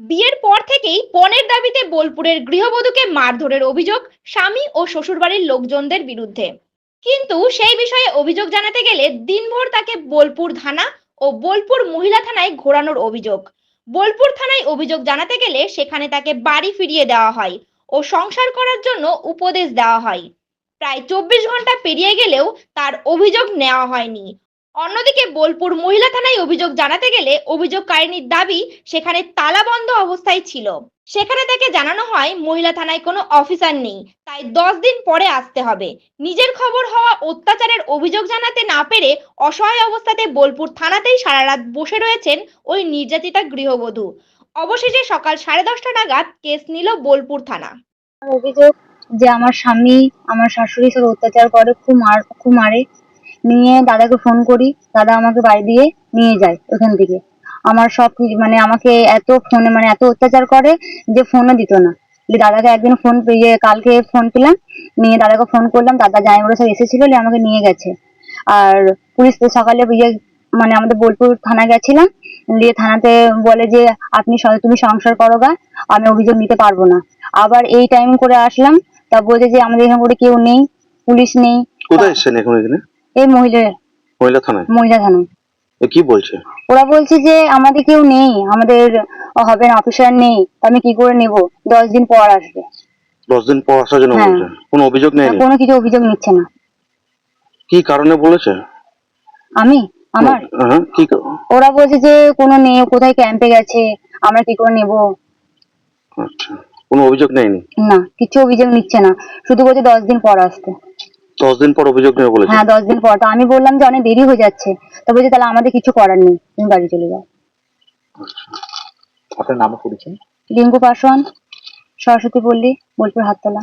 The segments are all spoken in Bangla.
বিয়ের পর থেকেই পণের দাবিতে বোলপুরের গৃহবধূকে মারধরের অভিযোগ স্বামী ও শ্বশুরবাড়ির লোকজনদের বিরুদ্ধে। কিন্তু সেই বিষয়ে অভিযোগ জানাতে গেলে দিনভর তাকে বোলপুর থানা ও বোলপুর মহিলা থানায় ঘোরানোর অভিযোগ। বোলপুর থানায় অভিযোগ জানাতে গেলে সেখানে তাকে বাড়ি ফিরিয়ে দেওয়া হয় ও সংসার করার জন্য উপদেশ দেওয়া হয়। প্রায় চব্বিশ ঘণ্টা পেরিয়ে গেলেও তার অভিযোগ নেওয়া হয়নি। অন্যদিকে বোলপুর মহিলা থানায় অভিযোগ জানাতে গেলে অভিযোগকারিনীর দাবি সেখানে তালাবন্ধ অবস্থায় ছিল। সেখানে তাকে জানানো হয়, মহিলা থানায় কোনো অফিসার নেই, তাই দশ দিন পরে আসতে হবে। নিজের খবর হওয়া অত্যাচারের অভিযোগ জানাতে না পেরে অসহায় অবস্থাতে বোলপুর থানাতেই সারা রাত বসে রয়েছেন ওই নির্যাতিতা গৃহবধূ। অবশেষে সকাল সাড়ে দশটা নাগাদ কেস নিল বোলপুর থানা। অভিযোগ যে আমার স্বামী, আমার শাশুড়ি সব অত্যাচার করে, খুব মার, খুব মারে। নিয়ে দাদাকে ফোন করি, দাদা আমাকে বাড়ি দিয়ে নিয়ে যায় ওখান থেকে। আমার সব মানে আমাকে এত ফোনে মানে এত অত্যাচার করে যে ফোনও দিত না। দাদাকে একদিন ফোন ইয়ে কালকে ফোন পেলাম, নিয়ে দাদাকে ফোন করলাম, দাদা জামাইবাবু সব এসেছিল আমাকে নিয়ে গেছে। আর পুলিশ সকালে ইয়ে মানে আমাদের বোলপুর থানা গেছিলাম, দিয়ে থানাতে বলে যে, আপনি তুমি সংসার করো গা আমি অভিযোগ নিতে পারব না। আবার এই টাইম করে আসলাম, তা বলছে যে, আমাদের এখানে করে কেউ নেই, পুলিশ নেই। কোথায় এসছেন এখন এখানে? এই মহিলা মহিলা থানায়? মহিলা থানায়। এ কি বলছে? ওরা বলছে যে আমাদের কেউ নেই আমাদের হবে না অফিসার নেই আমি কি করে নেব? দশ দিন পর আসবে। দশ দিন পর আসার জন্য হ্যাঁ। বলছে? কোনো অভিযোগ নেয়নি? কোনো কিছু অভিযোগ নিচ্ছে না। কি কারণে বলেছে? আমি? আমার? হ্যাঁ কি ওরা বলছে যে কোনো নেই কোথায় ক্যাম্পে গেছে আমরা কি করে নেব? আচ্ছা কোনো অভিযোগ নেয়নি? না কিছু অভিযোগ নিচ্ছে না। শুধু বলছে দশ দিন পর আসতে দশ দিন পর অভিযোগ নেবে বলেছে? হ্যাঁ দশ দিন পর। তো আমি বললাম যে অনেক দেরি হয়ে যাচ্ছে। তো বলছে তাহলে আমাদের কিছু করার নেই। তুমি বাড়ি চলে যাও। আপনার নাম পরিচয় রিঙ্কু পাসওয়ান সরস্বতী পল্লী বোলপুর হাততলা।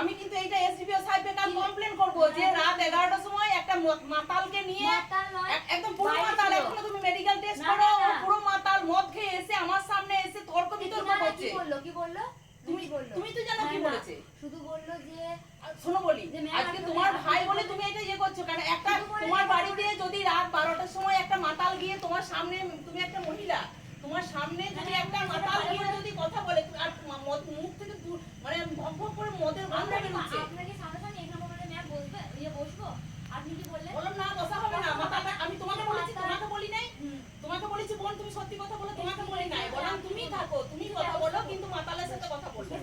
আমি কিন্তু এইটা এসডিপিও সাহেবের কাছে কমপ্লেন করব যে রাত এগারোটার সময় একটা মাতালকে নিয়ে একদম পুরো মাতাল। এখনও তুমি মেডিকেল টেস্ট করো পুরো মাতাল মদ খেয়ে এসে আমার সামনে এসে তর্ক বিতর্ক করছে। কি বলল কি বলল? তুমি তুমি তো জানো কি বলেছে। শুধু বলল যে শোনো বলি আজকে তোমার ভাই বলে তুমি এটা ইয়ে করছ কারণ একটা তোমার বাড়িতে যদি রাত বারোটার সময় একটা মাতাল গিয়ে তোমার সামনে তুমি একটা মহিলা তোমার সামনে যদি একটা মাতাল গিয়ে যদি কথা বলে আর মুখ থেকে কথা বলবেন